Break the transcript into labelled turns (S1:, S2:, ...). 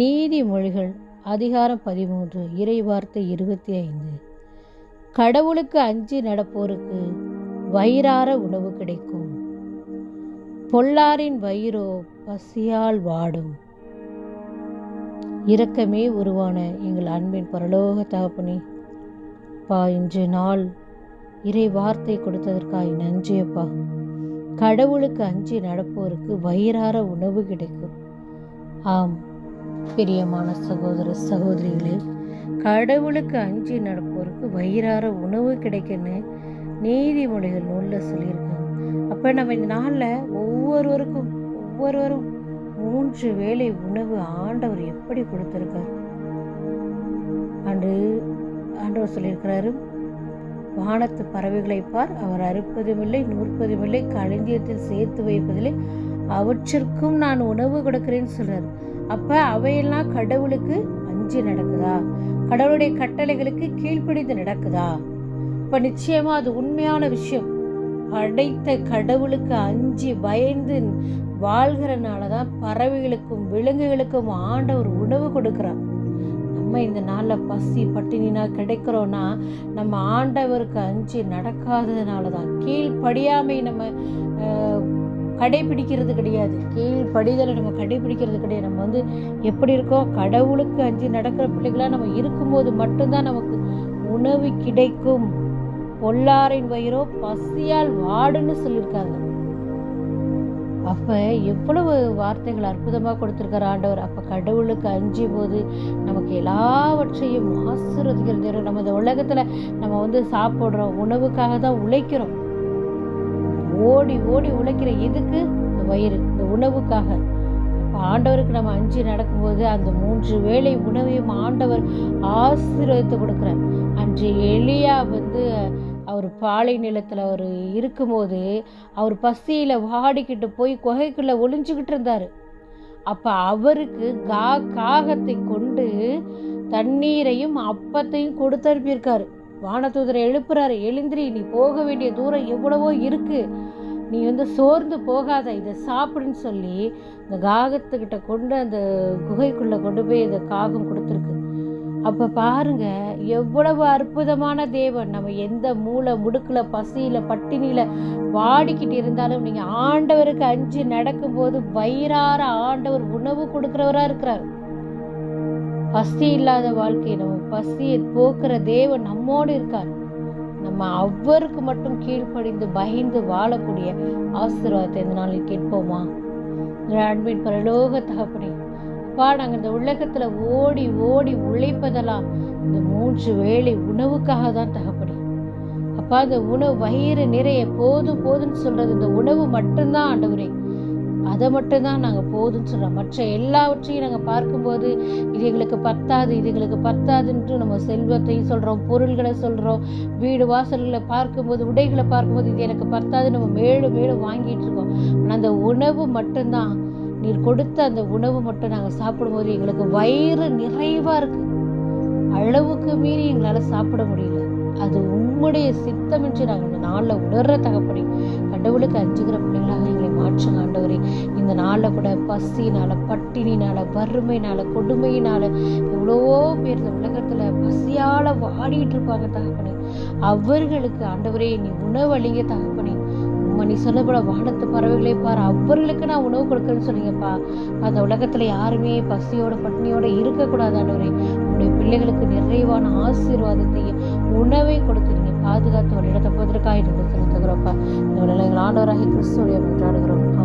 S1: நீதிமொழிகள் அதிகாரம் பதிமூன்று இறை வார்த்தை இருபத்தி ஐந்து கடவுளுக்கு அஞ்சு நடப்போருக்கு வயிறார உணவு கிடைக்கும். பொல்லாரின் வயிறோ பசியால் வாடும். இரக்கமே உருவான எங்கள் அன்பின் பரலோக தகப்பனே பா இன்று நாள் இறை வார்த்தை கொடுத்ததற்காய் நன்றியப்பா கடவுளுக்கு அஞ்சு நடப்போருக்கு வயிறார உணவு கிடைக்கும். ஆம் பிரியமான சகோதர சகோதரிகளே கடவுளுக்கு அஞ்சு நடப்போருக்கு வயிறார உணவு கிடைக்குன்னு நீதிமொழிகள் நூலில் சொல்லியிருக்காங்க. அப்போ நம்ம இந்த நாளில் ஒவ்வொருவருக்கும் ஒவ்வொருவரும் மூன்று வேளை உணவு ஆண்டவர் எப்படி கொடுத்துருக்கார்? அன்று ஆண்டவர் சொல்லியிருக்கிறாரு வானத்து பறவைகளை பார் அவர் அறுப்பதுமில்லை நூற்பதுமில்லை களஞ்சியத்தில் சேர்த்து வைப்பதில்லை அவற்றிற்கும் நான் உணவு கொடுக்கிறேன்னு சொல்கிறார் அப்ப அவையெல்லாம் கடவுளுக்கு அஞ்சு நடக்குதா? கடவுளுடைய கட்டளைகளுக்கு கீழ்ப்படிந்து நடக்குதா? இப்ப நிச்சயமா அது உண்மையான விஷயம். படைத்த கடவுளுக்கு அஞ்சு பயந்து வாழ்கிறனால தான் பறவைகளுக்கும் விலங்குகளுக்கும் ஆண்டவர் உணவு கொடுக்குறார். நம்ம இந்த நாளில் பசி பட்டினினா கிடைக்கிறோன்னா நம்ம ஆண்டவருக்கு அஞ்சு நடக்காததுனால தான் கீழ்ப்படியாமை நம்ம கடைபிடிக்கிறது கிடையாது. கீழ்ப்படிதலை நம்ம கடைபிடிக்கிறது கிடையாது. நம்ம வந்து எப்படி இருக்கோம்? கடவுளுக்கு அஞ்சு நடக்கிற பிள்ளைகளாக நம்ம இருக்கும்போது மட்டும்தான் நமக்கு உணவு கிடைக்கும். பொல்லாரின் வயிறோ பசியால் வாடுன்னு சொல்லியிருக்காங்க. அப்ப எவ்வளவு வார்த்தைகள் அற்புதமாக கொடுத்துருக்கார் ஆண்டவர். அப்ப கடவுளுக்கு அஞ்சும் போது நமக்கு எல்லாவற்றையும் ஆசீர்வதிக்கிறது நம்ம இந்த உலகத்துல நம்ம வந்து சாப்பிட்றோம் உணவுக்காக தான் உழைக்கிறோம். ஓடி ஓடி உழைக்கிற எதுக்கு? இந்த வயிறு இந்த உணவுக்காக. ஆண்டவருக்கு நம்ம அஞ்சு நடக்கும்போது அந்த மூன்று வேளை உணவையும் ஆண்டவர் ஆசீர்வதித்து கொடுக்குறார். அன்று எளியா வந்து அவர் பாலை நிலத்தில் அவர் இருக்கும்போது அவர் பசியில் வாடிக்கிட்டு போய் குகைக்குள்ளே ஒளிஞ்சுக்கிட்டு இருந்தார். அப்போ அவருக்கு கா காகத்தை கொண்டு தண்ணீரையும் அப்பத்தையும் கொடுத்து அனுப்பியிருக்காரு வானதூதரை எழுப்புறாரு எழுந்திரி நீ போக வேண்டிய தூரம் எவ்வளவோ இருக்கு. நீ வந்து சோர்ந்து போகாத இதை சாப்பிடுன்னு சொல்லி இந்த காகத்துக்கிட்ட கொண்டு அந்த குகைக்குள்ளே கொண்டு போய் இந்த காகம் கொடுத்துருக்கு. அப்போ பாருங்க எவ்வளவு அற்புதமான தேவன். நம்ம எந்த மூளை முடுக்கில் பசியில் பட்டினியில் வாடிக்கிட்டு இருந்தாலும் நீங்கள் ஆண்டவருக்கு அஞ்சு நடக்கும்போது வயிறார ஆண்டவர் உணவு கொடுக்குறவராக இருக்கிறார். பசி இல்லாத வாழ்க்கையை நம்ம பசியை போக்குற தேவன் நம்மோடு இருக்கார். நம்ம அவருக்கு மட்டும் கீழ்ப்படிந்து பயந்து வாழக்கூடிய ஆசீர்வாதத்தை இந்த நாளில் கேட்போமா? எங்கள் அன்பின் பரலோக தகப்பனே அப்பா நாங்கள் இந்த உலகத்தில் ஓடி ஓடி உழைப்பதெல்லாம் இந்த மூன்று வேளை உணவுக்காக தான் தகப்படி அப்பா இந்த உணவு வயிறு நிறைய போதும் போதும்னு சொல்றது இந்த உணவு மட்டும்தான் ஆண்டவரே. அதை மட்டும்தான் நாங்கள் போதும்னு சொல்கிறோம் மற்ற எல்லாவற்றையும் நாங்கள் பார்க்கும்போது இது எங்களுக்கு பத்தாது இது எங்களுக்கு பத்தாதுன்ட்டு நம்ம செல்வத்தையும் சொல்கிறோம் பொருள்களை சொல்கிறோம் வீடு வாசல்களை பார்க்கும்போது உடைகளை பார்க்கும்போது இது எனக்கு பத்தாது நம்ம மேலும் மேலும் வாங்கிட்டு இருக்கோம். ஆனால் அந்த உணவு மட்டும்தான். நீர் கொடுத்த அந்த உணவு மட்டும் நாங்கள் சாப்பிடும்போது எங்களுக்கு வயிறு நிறைவாக இருக்குது அளவுக்கு மீறி எங்களால் சாப்பிட முடியல. அது உம்முடைய சித்தம் என்று நாங்கள் நாளில் உணர்ற தகப்படி கடவுளுக்கு அஞ்சுகிற பிள்ளைகளாக எங்களை ஆண்டவரே. இந்த நாளில் கூட பசினால பட்டினினால வறுமைனால கொடுமையினால எவ்வளவோ பேர் இந்த உலகத்தில் பசியால் வாடிட்டு இருப்பாங்க தகப்பனே. அவர்களுக்கு ஆண்டவரே நீ உணவு அழிங்க தகப்பனே. உம்மை நீ சொல்லப்பட வானத்து பறவைகளே பாரு. அவர்களுக்கு நான் உணவு கொடுக்குறேன்னு சொன்னீங்கப்பா. அந்த உலகத்துல யாருமே பசியோட பட்டினியோட இருக்கக்கூடாது ஆண்டவரே. உங்களுடைய பிள்ளைகளுக்கு நிறைவான ஆசீர்வாதத்தையும் உணவை கொடுத்து நீங்க பாதுகாத்து வழிநடத்த போவதற்காக என்று செலுத்துகிறோம்ப்பா இந்த நிலைகள் ஆண்டவராகி கிறிஸ்துடைய கொண்டாடுகிறோம்